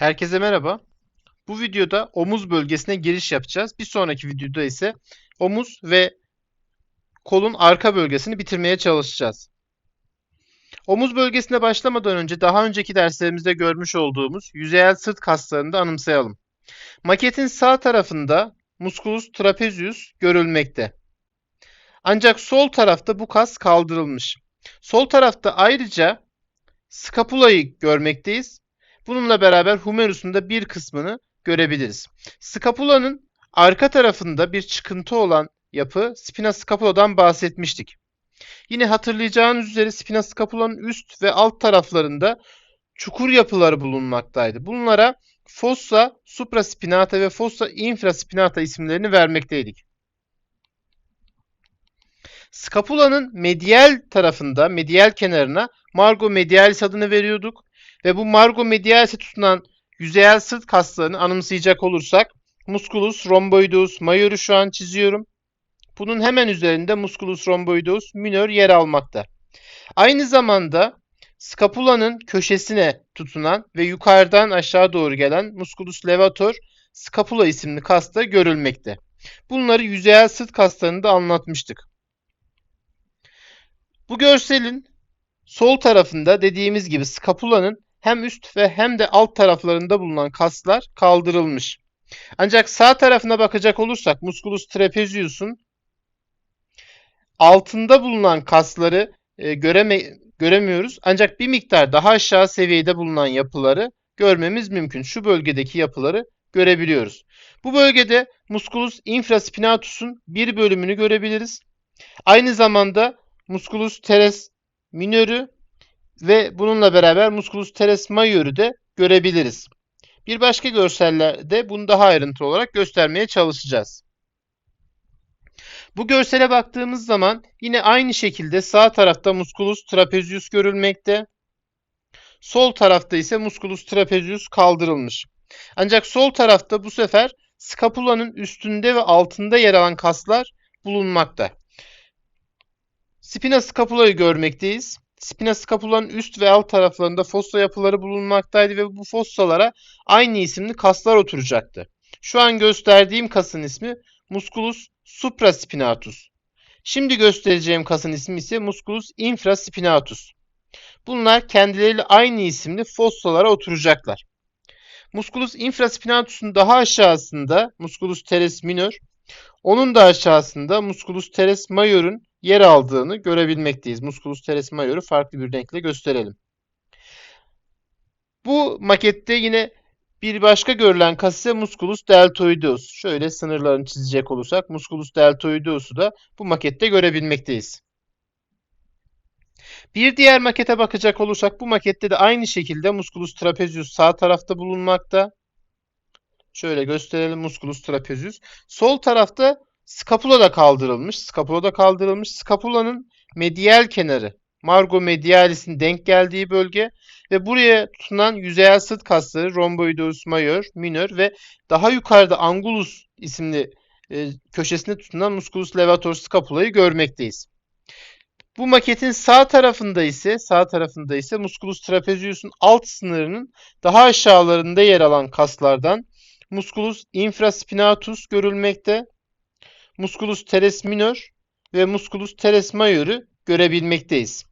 Herkese merhaba. Bu videoda omuz bölgesine giriş yapacağız. Bir sonraki videoda ise omuz ve kolun arka bölgesini bitirmeye çalışacağız. Omuz bölgesine başlamadan önce daha önceki derslerimizde görmüş olduğumuz yüzeyel sırt kaslarını da anımsayalım. Maketin sağ tarafında musculus trapezius görülmekte. Ancak sol tarafta bu kas kaldırılmış. Sol tarafta ayrıca skapula'yı görmekteyiz Bununla beraber humerus'un da bir kısmını görebiliriz. Skapula'nın arka tarafında bir çıkıntı olan yapı spina scapula'dan bahsetmiştik. Yine hatırlayacağınız üzere spina scapula'nın üst ve alt taraflarında çukur yapıları bulunmaktaydı. Bunlara fossa supraspinata ve fossa infraspinata isimlerini vermekteydik. Skapula'nın medial tarafında, medial kenarına margo medialis adını veriyorduk. Ve bu margo medialise tutunan yüzeyel sırt kaslarını anımsayacak olursak musculus rhomboideus major'u şu an çiziyorum. Bunun hemen üzerinde musculus rhomboideus minor yer almakta. Aynı zamanda skapulanın köşesine tutunan ve yukarıdan aşağı doğru gelen musculus levator scapula isimli kasta görülmekte. Bunları yüzeyel sırt kaslarında anlatmıştık. Bu görselin sol tarafında dediğimiz gibi skapulanın hem üst ve hem de alt taraflarında bulunan kaslar kaldırılmış. Ancak sağ tarafına bakacak olursak musculus trapezius'un altında bulunan kasları e, göreme, göremiyoruz. Ancak bir miktar daha aşağı seviyede bulunan yapıları görmemiz mümkün. Şu bölgedeki yapıları görebiliyoruz. Bu bölgede musculus infraspinatus'un bir bölümünü görebiliriz. Aynı zamanda musculus teres minörü ve bununla beraber musculus teres major'u de görebiliriz. Bir başka görsellerde bunu daha ayrıntılı olarak göstermeye çalışacağız. Bu görsele baktığımız zaman yine aynı şekilde sağ tarafta musculus trapezius görülmekte. Sol tarafta ise musculus trapezius kaldırılmış. Ancak sol tarafta bu sefer skapulanın üstünde ve altında yer alan kaslar bulunmakta. Spina scapula'yı görmekteyiz. Spina scapulanın üst ve alt taraflarında fossa yapıları bulunmaktaydı ve bu fossalara aynı isimli kaslar oturacaktı. Şu an gösterdiğim kasın ismi musculus supraspinatus. Şimdi göstereceğim kasın ismi ise musculus infraspinatus. Bunlar kendileriyle aynı isimli fossalara oturacaklar. Musculus infraspinatus'un daha aşağısında musculus teres minor, onun da aşağısında musculus teres major'un yer aldığını görebilmekteyiz. Musculus teres major'u farklı bir renkle gösterelim. Bu makette yine bir başka görülen kas ise musculus deltoideus. Şöyle sınırlarını çizecek olursak musculus deltoideus'u da bu makette görebilmekteyiz. Bir diğer makete bakacak olursak bu makette de aynı şekilde musculus trapezius sağ tarafta bulunmakta. Şöyle gösterelim musculus trapezius. Sol tarafta Skapula da kaldırılmış. Skapula da kaldırılmış. Skapulanın medial kenarı Margo medialis'in denk geldiği bölge ve buraya tutunan yüzeyel sırt kasları rhomboideus major, minor ve daha yukarıda angulus isimli e, köşesinde tutunan musculus levator scapula'yı görmekteyiz. Bu maketin sağ tarafında ise sağ tarafında ise musculus trapezius'un alt sınırının daha aşağılarında yer alan kaslardan musculus infraspinatus görülmekte musculus teres minor ve musculus teres major'u görebilmekteyiz.